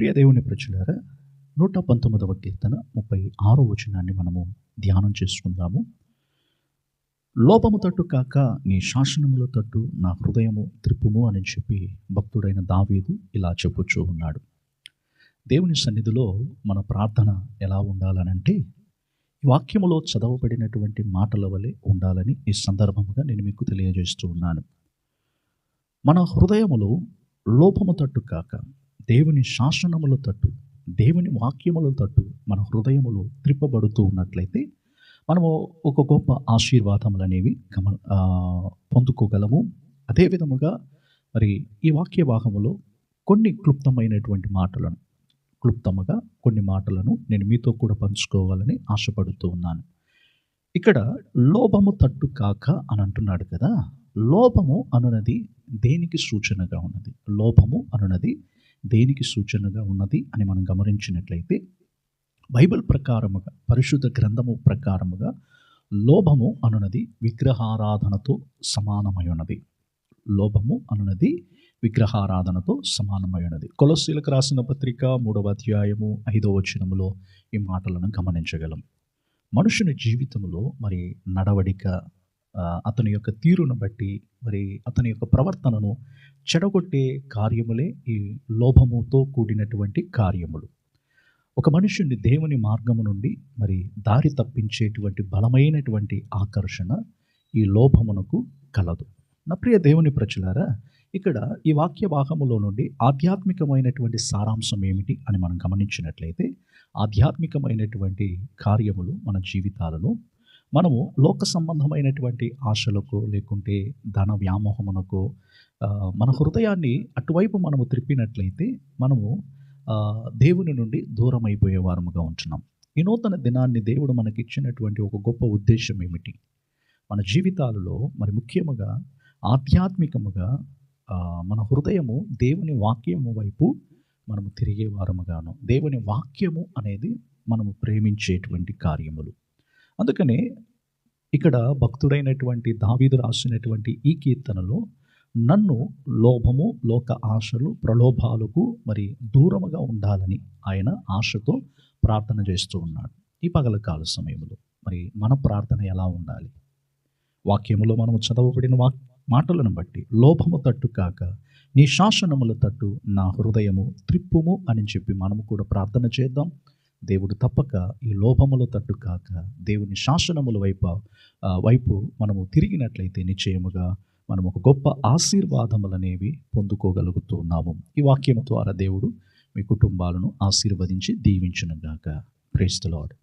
ప్రియ దేవుని ప్రజలారా నూట పంతొమ్మిదవ కీర్తన ముప్పై ఆరో వచనాన్ని మనము ధ్యానం చేసుకుందాము. లోపము తట్టు కాక నీ శాసనముల తట్టు నా హృదయము త్రిప్పుము అని చెప్పి భక్తుడైన దావీదు ఇలా చెప్పుచూ ఉన్నాడు. దేవుని సన్నిధిలో మన ప్రార్థన ఎలా ఉండాలనంటే ఈ వాక్యములో చదవబడినటువంటి మాటల వలె ఉండాలని ఈ సందర్భముగా నేను మీకు తెలియజేస్తూ ఉన్నాను. మన హృదయములో లోపము తట్టు కాక దేవుని శాసనముల తట్టు దేవుని వాక్యముల తట్టు మన హృదయములు త్రిప్పబడుతూ ఉన్నట్లయితే మనము ఒక గొప్ప ఆశీర్వాదములు అనేవి గమ పొందుకోగలము. అదే విధముగా మరి ఈ వాక్య భాగములో కొన్ని క్లుప్తమైనటువంటి మాటలను క్లుప్తముగా కొన్ని మాటలను నేను మీతో కూడా పంచుకోవాలని ఆశపడుతూ ఉన్నాను. ఇక్కడ లోభము తట్టు కాక అని అంటున్నాడు కదా లోపము అనునది దేనికి సూచనగా ఉన్నది? లోపము అనునది దేనికి సూచనగా ఉన్నది అని మనం గమనించినట్లయితే బైబిల్ ప్రకారముగా పరిశుద్ధ గ్రంథము ప్రకారముగా లోభము అనునది విగ్రహారాధనతో సమానమై ఉన్నది లోభము అనునది విగ్రహారాధనతో సమానమై ఉన్నది కొలసీలకు రాసిన పత్రిక మూడవ అధ్యాయము ఐదవ వచనములో ఈ మాటలను గమనించగలం. మనుషుని జీవితంలో మరి నడవడిక అతని యొక్క తీరును బట్టి మరి అతని యొక్క ప్రవర్తనను చెడగొట్టే కార్యములే ఈ లోభముతో కూడినటువంటి కార్యములు. ఒక మనుషుని దేవుని మార్గము నుండి మరి దారి తప్పించేటువంటి బలమైనటువంటి ఆకర్షణ ఈ లోభమునకు కలదు. నా ప్రియ దేవుని ప్రచులారా ఇక్కడ ఈ వాక్య భాగములో నుండి ఆధ్యాత్మికమైనటువంటి సారాంశం ఏమిటి అని మనం గమనించినట్లయితే ఆధ్యాత్మికమైనటువంటి కార్యములు మన జీవితాలలో మనము లోక సంబంధమైనటువంటి ఆశలకు లేకుంటే ధన వ్యామోహమునకు మన హృదయాన్ని అటువైపు మనము త్రిప్పినట్లయితే మనము దేవుని నుండి దూరం అయిపోయే వారముగా ఉంటున్నాం. ఈ నూతన దినాన్ని దేవుడు మనకిచ్చినటువంటి ఒక గొప్ప ఉద్దేశం ఏమిటి? మన జీవితాలలో మరి ముఖ్యముగా ఆధ్యాత్మికముగా మన హృదయము దేవుని వాక్యము వైపు మనము తిరిగే వారముగాను దేవుని వాక్యము అనేది మనము ప్రేమించేటువంటి కార్యములు. అందుకనే ఇక్కడ భక్తుడైనటువంటి దావీదు రాసినటువంటి ఈ కీర్తనలో నన్ను లోభము లోక ఆశలు ప్రలోభాలకు మరి దూరముగా ఉండాలని ఆయన ఆశతో ప్రార్థన చేస్తూ ఉన్నాడు. ఈ పగల కాల సమయంలో మరి మన ప్రార్థన ఎలా ఉండాలి? వాక్యములో మనము చదవబడిన వాక్ మాటలను బట్టి లోభము తట్టు కాక నీ శాసనముల తట్టు నా హృదయము త్రిప్పుము అని చెప్పి మనము కూడా ప్రార్థన చేద్దాం. దేవుడు తప్పక ఈ లోభముల తట్టు కాక దేవుని శాసనముల వైపు వైపు మనము తిరిగినట్లయితే నిశ్చయముగా మనం ఒక గొప్ప ఆశీర్వాదములనేవి పొందుకోగలుగుతూ ఉన్నాము. ఈ వాక్యము ద్వారా దేవుడు మీ కుటుంబాలను ఆశీర్వదించి దీవించునుగాక. ప్రేస్తలాడు